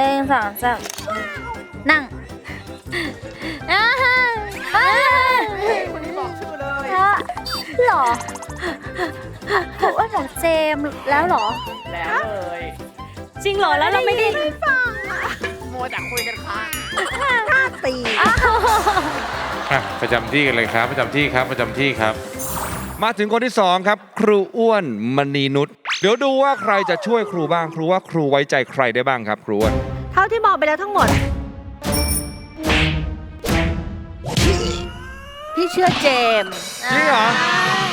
หนึ่งสองสามนั่งอ่าฮะอ่าฮะคนนี้บอกชื่อเลยอะหรอครูอ้วนบอกเจมส์แล้วเหรอ แล้วเลยจริงเหรอแล้วเราไม่ได้โมวแต่คุยกันค่ะตีอะประจำที่กันเลยครับ ประจำที่ครับประจำที่ครับ มาถึงคนที่สองครับ ครูอ้วนมณีนุชเดี๋ยวดูว่าใครจะช่วยครูบ้างครูว่าครูไว้ใจใครได้บ้างครับ ครูอ้วนเท่าที่มองไปแล้วทั้งหมด พี่เชื่อเจมส์จริงเหรอ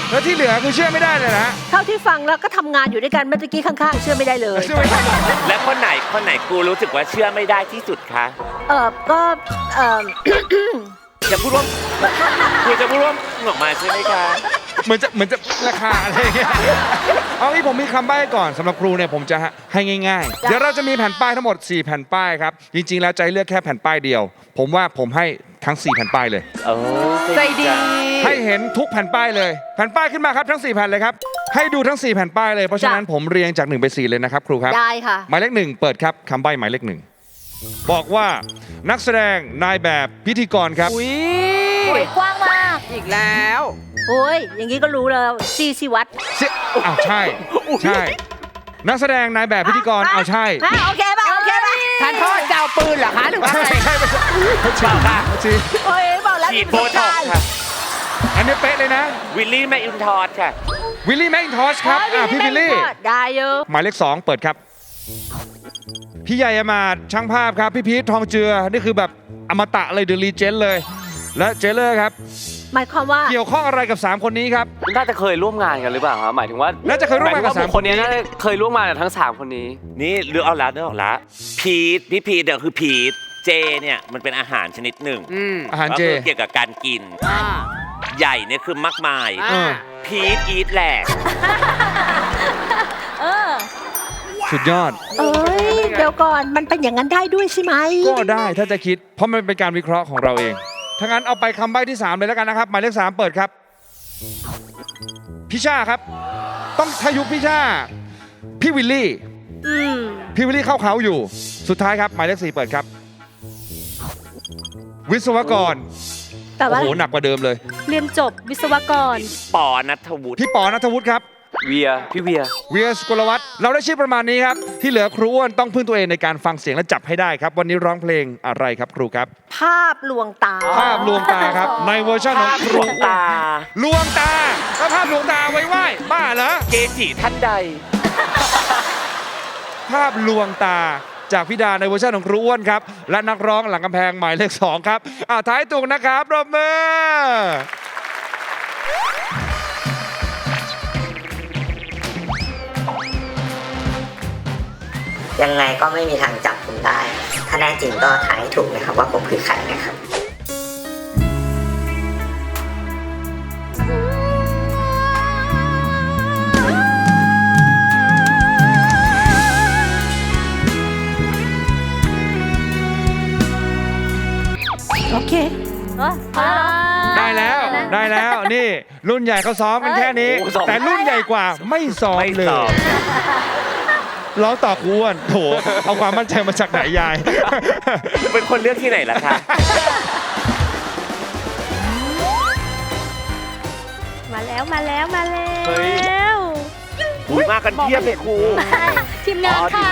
แล้วที่เหลือคือเชื่อไม่ได้เลยนะเท่าที่ฟังแล้วก็ทำงานอยู่ด้วยกันเมื่อกี้ข้างๆ เชื่อไม่ได้เลย เชื่อไม่ได้และคนไหนคนไหนกูรู้สึกว่าเชื่อไม่ได้ที่สุดคะเออก็เออจะพูดว่าคุณจะพูดว่าออกมาใช่ไหมคะ เหมือนจะเหมือนจะราคาอะไรอย่างเงี้ยเอางี้ผมมีคำใบ้ก่อนสำหรับครูเนี่ยผมจะให้ง่ายๆ เดี๋ยวเราจะมีแผ่นป้ายทั้งหมด 4 แผ่นป้ายครับ จริง ๆ แล้วใจเลือกแค่แผ่นป้ายเดียว ผมว่าผมให้ทั้ง 4 แผ่นป้ายเลย โอ้ใจดีจังให้เห็นทุกแผ่นป้ายเลย แผ่นป้ายขึ้นมาครับทั้ง 4 แผ่นเลยครับ ให้ดูทั้ง 4 แผ่นป้ายเลย เพราะฉะนั้นผมเรียงจาก 1 ไป 4 เลยนะครับครูครับ ได้ค่ะ หมายเลขหนึ่งเปิดครับคำใบ้หมายเลขหนึ่งบอกว่านักแสดงนายแบบพิธีกรครับ อุ้ยโอ้ยกว้างมาก อีกแล้ว โอ้ย อย่างนี้ก็รู้แล้วซีซีวัตเสียอ้าวใช่ ใช่ นักแสดงนายแบบพิธีกรเอาใช่ฮะโอเคป่ะ โอเคป่ะทานโทษจะเอาปืนเหรอคะหรือว่าอะไรใช่ไม่ใช่ไม่ใช่ไม่ใช่โอ้ยบอกแล้วฉีดโบท็อกซ์ค่ะ อันนี้เป๊ะเลยนะ วิลลี่แมคอินทอร์ค่ะ วิลลี่แมคอินทอชครับอ่าพี่วิลลี่ ได้เยอะหมายเลขสองเปิดครับ พี่ใหญ่อมาตย์ช่างภาพครับ พี่พีททองเจือ นี่คือแบบอมตะเลยเดอะรีเจนเลย และเจเลอร์ครับ หมายความว่า เกี่ยวข้องอะไรกับ 3 คนนี้ครับ น่าจะเคยร่วมงานกันหรือเปล่าครับหมายถึงว่าน่าจะเคยร่วมงานกับหยถึสามว่คนนี้น่าจะเคยร่วมงานกับทั้งสามคนนี้ นี่เลือกเอาละเลือกเอาละพีทพี่พีทเดี๋ยวคือพีทเจเนี่ยมันเป็นอาหารชนิดหนึ่งอืมอาหารเจ ก็คือเกี่ยวกับการกิน อ่าใหญ่เนี่ยคือมากมายเออพีทอีทแหลกเออ สุดยอด เอ้ย เดี๋ยวก่อนมันเป็นอย่างนั้นได้ด้วยใช่ไหมก็ได้ถ้าจะคิด เพราะมันเป็นการวิเคราะห์ของเราเอง ถ้างั้นเอาไปคำใบ้ที่ 3 เลยแล้วกันนะครับหมายเลข3เปิดครับ พี่ชาครับ ต้องทายุคพี่ชาพี่วิลลี่ อืมพี่วิลลี่เข้าเขาอยู่ สุดท้ายครับหมายเลข4เปิดครับ วิศวกรแต่โอ้ว่าโหหนักกว่าเดิมเลย เรียนจบวิศวกร ปอนัทวุฒิพี่ปอนัทวุฒิครับ เวียพี่เวีย เวียสกลวัฒน์เราได้ชื่อประมาณนี้ครับ ที่เหลือครูอ้วนต้องพึ่งตัวเองในการฟังเสียงและจับให้ได้ครับ วันนี้ร้องเพลงอะไรครับครูครับ ภาพลวงตา ภาพลวงตาครับในเวอร์ชันของภาพคลรูวงตา ลวงตาถ้าภาพลวงตาไว้ไหว้บ้าเหรอเกจิท่านใด ภาพลวงตาจากพิดาในเวอร์ชันของครูอ้วนครับ และนักร้องหลังกำแพงหมายเลขสองครับอ่าท้ายตุกนะครับปรบมือ ยังไงก็ไม่มีทางจับผมได้ ถ้าแน่จริงก็ทายให้ถูกนะครับว่าผมคือใครนะครับ โอเคเออพอแล้วเหรอ ได้แล้วได้แล้วนี่ รุ่นใหญ่เขาซ้อมกันแค่นี้ โอ้ซ้อม แต่รุ่นใหญ่กว่าไม่ซ้อมไม่เลยซ้อม ร้องต่อครูอ้วนโถเอาความมั่นใจมาจากไหนยาย เป็นคนเลือกที่ไหนล่ะคะ มาแล้วมาแล้วมาแล้เฮ้ยวอุ้ยมากันเพียบเลยครูทีมงานค่ะ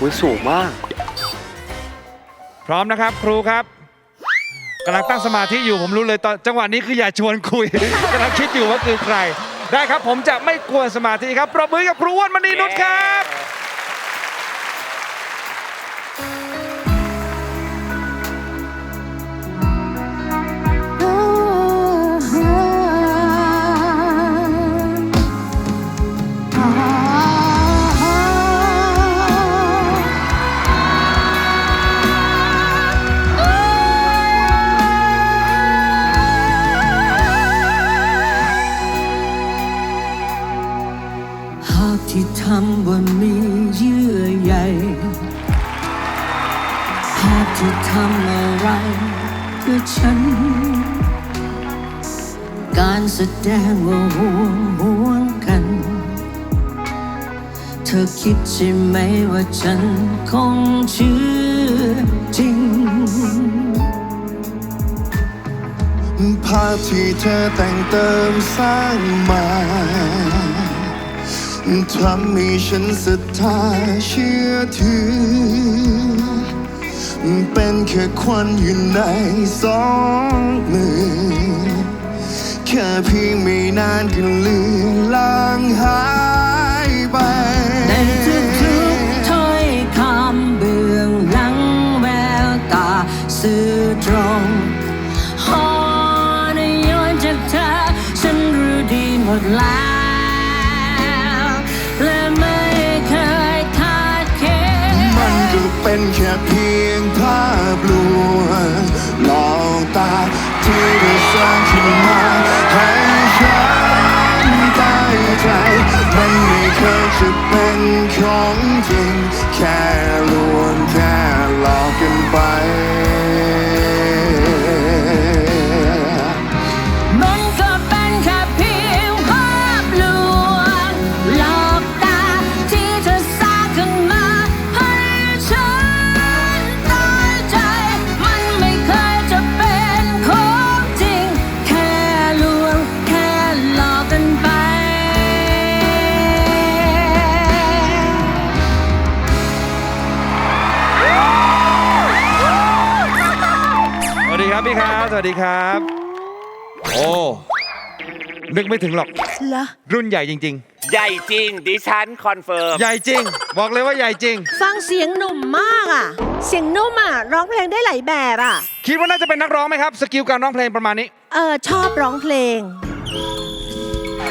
อุ้ยสูงมาก พร้อมนะครับ ครูครับกำลังตั้งสมาธิอยู่ผมรู้เลยตอนจังหวะนี้คืออย่าชวนคุยกำลังคิดอยู่ว่าคือใคร ได้ครับผมจะไม่กวนสมาธิครับปรบมือกับครูอ้วนมณีนุชครับำว่ามีเยื่อใยภาพที่ทำอะไรเพื่อฉัน การแสดงว่าห่วงห่วงกัน เธอคิดใช่ไหมว่าฉันคงเชื่อจริงภาพที่เธอแต่งเติมสร้างมา ทำให้ฉันศรัทธาเชื่อถือ เป็นแค่ควันอยู่ในสองมือ แค่เพียงไม่นานก็เลือนลางหายไปในทุกๆถ้อยคำเบื้องหลังแววตา สื่อตรง เค ดีครับพี่ครับ สวัสดีครับ โอ้นึกไม่ถึงหรอก เหรอรุ่นใหญ่จริง ใหญ่จริง ดิฉันคอนเฟิร์ม ๆ ใหญ่จริง บอกเลยว่าใหญ่จริง ฟังเสียงหนุ่มมากอะ เสียงนุ่มอะร้องเพลงได้หลายแบบอะ คิดว่าน่าจะเป็นนักร้องไหมครับ สกิลการร้องเพลงประมาณนี้ เออชอบร้องเพลง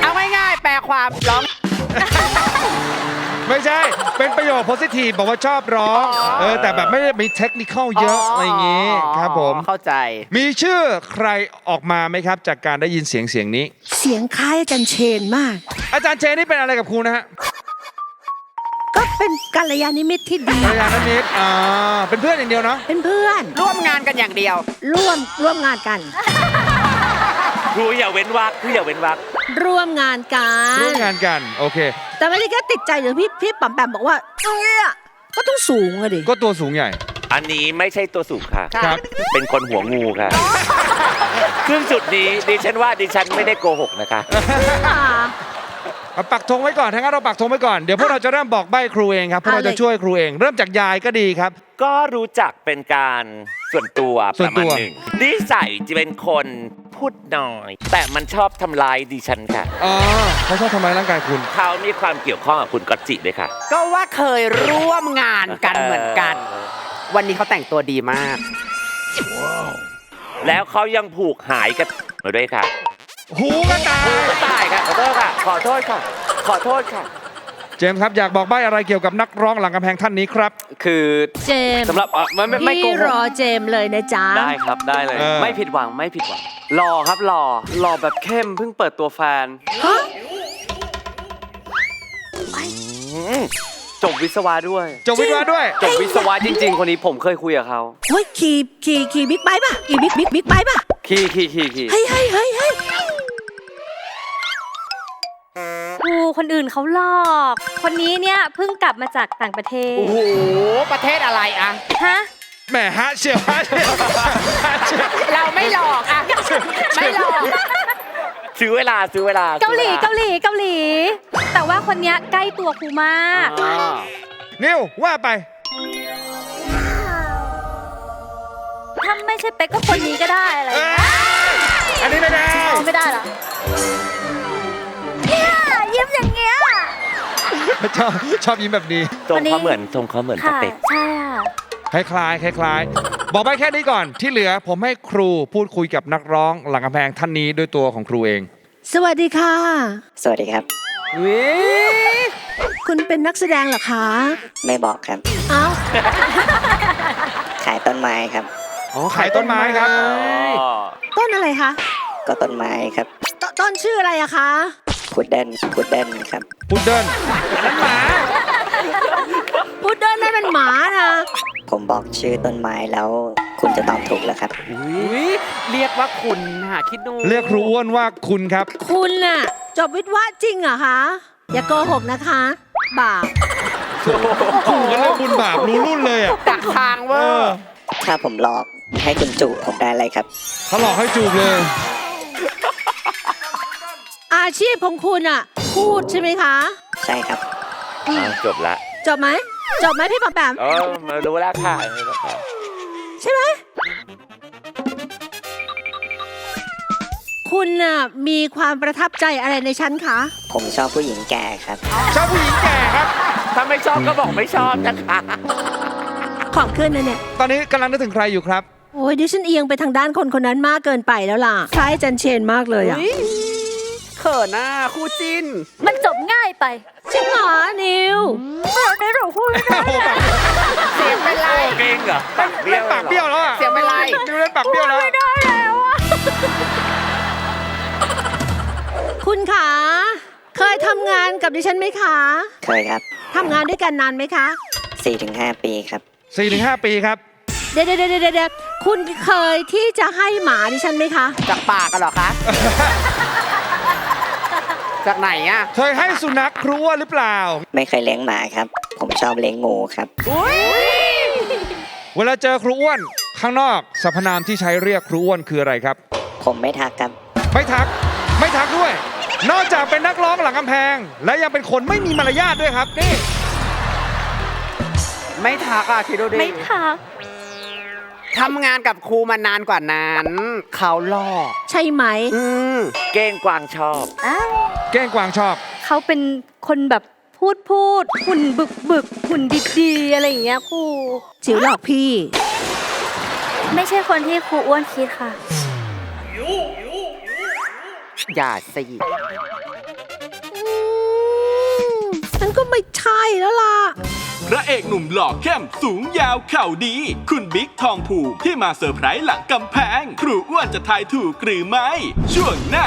เอาง่ายๆ แปลความร้อง ไม่ใช่ เป็นประโยคโพสิทีฟบอกว่าชอบร้องเออแต่แบบไม่ได้มีเทคนิคเยอะอะไรอย่างงี้ครับผม เข้าใจ มีชื่อใครออกมาไหมครับ จากการได้ยินเสียงเสียงนี้ เสียงคล้ายอาจารย์เชนมาก อาจารย์เจนี่เป็นอะไรกับครูนะฮะก็เป็นกัลยาณมิตรที่ดี ภรรยานันนิดอ่าเป็นเพื่อนอย่างเดียวเนาะเป็นเพื่อนร่วมงานกันอย่างเดียว ร่วมร่วมงานกัน ครูอย่าเว้นวักครูอย่าเว้นวักร่วมงานกัร่วนมงานกัน โอเค แต่ไม่ได้แค่ติดใจเดี๋ยวพี่พี่ปั๊มแปมบอกว่าเนี่ยก็ต้องสูงอะดิ ก็ตัวสูงใหญ่ อันนี้ไม่ใช่ตัวสูงค่ะ ครับ เป็นคนหัวงูค่ะ ซึ่งจุดนี้ดิฉันว่าดิฉันไม่ได้โกหกนะคะ เอาปักธงไว้ก่อนถ้างั้นเราปักธงไว้ก่อน เดี๋ยวพวกเราจะเริ่มบอกใบ้ครูเองครับพวกเราจะช่วยครูเอง เริ่มจากยายก็ดีครับ ก็รู้จักเป็นการส่วนตัวส่ปวนระตัมาณวหนึ่งนิสัยจะเป็นคน พูดน้อย แต่มันชอบทำลายดิฉันค่ะอ๋อเขาชอบทำร้ายร่างกายคุณ เขามีความเกี่ยวข้องกับคุณก๊อตจิด้วยค่ะ ก็ว่าเคยร่วมงานกันเหมือนกัน วันนี้เขาแต่งตัวดีมาก แล้วเขายังผูกหายกันมาด้วยค่ะหูกระต่ายผูกกระต่ายค่ะขอโทษค่ะ ขอโทษค่ะ ขอโทษค่ะ เจมส์ครับ อยากบอกใบ้อะไรเกี่ยวกับนักร้องหลังกำแพงท่านนี้ครับ คือเจมส์สำหรับอะไม่ไม่ไม่โกพี่หรกอเจมส์เลยนะจ๊ะ ได้ครับได้เลย เออ ไม่ผิดหวังไม่ผิดหวัง หล่อครับหล่อหล่อแบบเข้มเพิ่งเปิดตัวแฟนฮะจบวิศวะด้วย จบวิทย์วาด้วย จบวิศวะจริง ๆ คนนี้ผมเคยคุยกับเขาเฮ้ยขี่ขี่ขี่บิ๊กไบค์ป่ะขี่บิ๊กบิ๊กบิ๊กไบค์ป่ะขี่ขี่ขี่ขี่เฮ้ยเฮ้ยเฮ้ยเฮ้ยครูคนอื่นเขาหลอก คนนี้เนี่ยเพิ่งกลับมาจากต่างประเทศ โอ้โห ประเทศอะไรอะฮะ แหมฮะเชียวฮะเชียวฮะเชียวเราไม่หลอกอะไม่หลอก ซื้อเวลาซื้อเวลาเกาหลีซื้อวเกาหลีเกาหลี แต่ว่าคนเนี้ยใกล้ตัวครูมากอ๋อนิวว่าไป ถ้าไม่ใช่เป๊กก็คนนี้ก็ได้อะไรอย่างเงี้ยอันนี้ไม่ได้เอาไม่ได้เหรอเนี่ยยิ้มอย่างเงี้ยชอบชอบยิ้มแบบนี้ทรงวันนี้เขาเหมือนทรงเขาเหมือนสค่ะเปคใช่ค่ะ คล้ายๆคล้ายๆ บอกไปแค่นี้ก่อน ที่เหลือผมให้ครูพูดคุยกับนักร้องหลังกำแพงท่านนี้ด้วยตัวของครูเอง สวัสดีค่ะ สวัสดีครับคุณเป็นนักแสดงเหรอคะ ไม่บอกครับเอ้าขายต้นไม้ครับ อ๋อขายต้นไม้ครับอ๋อต้นอะไรคะ ก็ต้นไม้ครับ ตต้นชื่ออะไรอะคะ พุดเดิ้ลพุดเดิ้ลครับ พุดเดิ้ลพุดเดิ้ลนั่นเป็นหมานะ ผมบอกชื่อต้นไม้แล้ว คุณจะตอบถูกแล้วครับ อุ๊ยเรียกว่าคุณหาคิดดูเรียกครูอ้วนว่าคุณครับ คุณน่ะ จบวิทย์วะจริงเหรอคะ อย่าโกหกนะคะ บาปขู่กันเรื่องบุญบาปรู้รุ่นเลยอะดักทางเวเอออร์ถ้าผมหลอกให้คุณจูบผมได้เลยครับ เขาหลอกให้จูบเลย อาชีพของคุณอะ พูดใช่ไหมคะ ใช่ครับอะจบละ จบไหม จบไหมพี่ปอมแปมเออมารู้แล้วค่ะรู้แล้วค่ะใช่ไหมคุณน่ะมีความประทับใจอะไรในฉันคะ ผมชอบผู้หญิงแก่ครับ ชอบผู้หญิงแก่ครับ ถ้าไม่ชอบก็บอกไม่ชอบนะคะ ของขึ้นนะเนี่ย ตอนนี้กำลังนึกถึงใครอยู่ครับ โอ้ยดิฉันเอียงไปทางด้านคนคนนั้นมากเกินไปแล้วล่ะคล้ายจันเชนมากเลยอะอุ๊ยเขินหน้าคู่จิ้น มันจบง่ายไป จริงเหรอนิวไม่รู้พูดไม่ได้เสียงเป็นไรเก่งเหรอปากเบี้เล่ยนวปากเบี้ยวแล้วอะเสียงเป็นไรดูเล่นปากเบี้ยวแล้วไม่ได้แล้วอะคุณขาเคยทำงานกับดิฉันไหมคะ เคยครับทำงานด้วยกันนานไหมคะ4-5ปีครับสี่ถึงห้าปีครับเดี๋ยวเดี๋ยวเดี๋ยวเดี๋ยวคุณเคยที่จะให้หมาดิฉันไหมคะ จากปากกันเหรอคะ จากไหนอะเคยให้สุนัขครัวหรือเปล่า ไม่เคยเลี้ยงหมาครับ ผมชอบเลี้ยงงูครับเวลาเจอครูอ้วน ข้างนอกสรรพนามที่ใช้เรียกครูอ้วนคืออะไรครับ ผมไม่ทักครับ ไม่ทัก ไม่ทักด้วย นอกจากเป็นนักร้องหลังกำแพง และยังเป็นคนไม่มีมารยาทด้วยครับนี่ไม่ทักอะคิดดูดิไม่ทัก ทำงานกับครูมานานกว่านั้น เขาหลอก ใช่ไหมอืมเก้งกวางชอบ อ้าวแกล้งกวางชอบ เขาเป็นคนแบบพูดพูดหุ่นบึกบึกหุ่นดีดีๆอะไรอย่างเงี้ยครูจิ๋วหลอกพี่ ไม่ใช่คนที่ครูอ้วนคิดค่ะ อย่าสิฉันก็ไม่ใช่แล้วล่ะ พระเอกหนุ่มหล่อเข้มสูงยาวเข่าดี คุณบิ๊กทองผูที่มาเซอร์ไพรส์หลังกำแพง ครูอ้วนจะทายถูกหรือไม่ ช่วงหน้า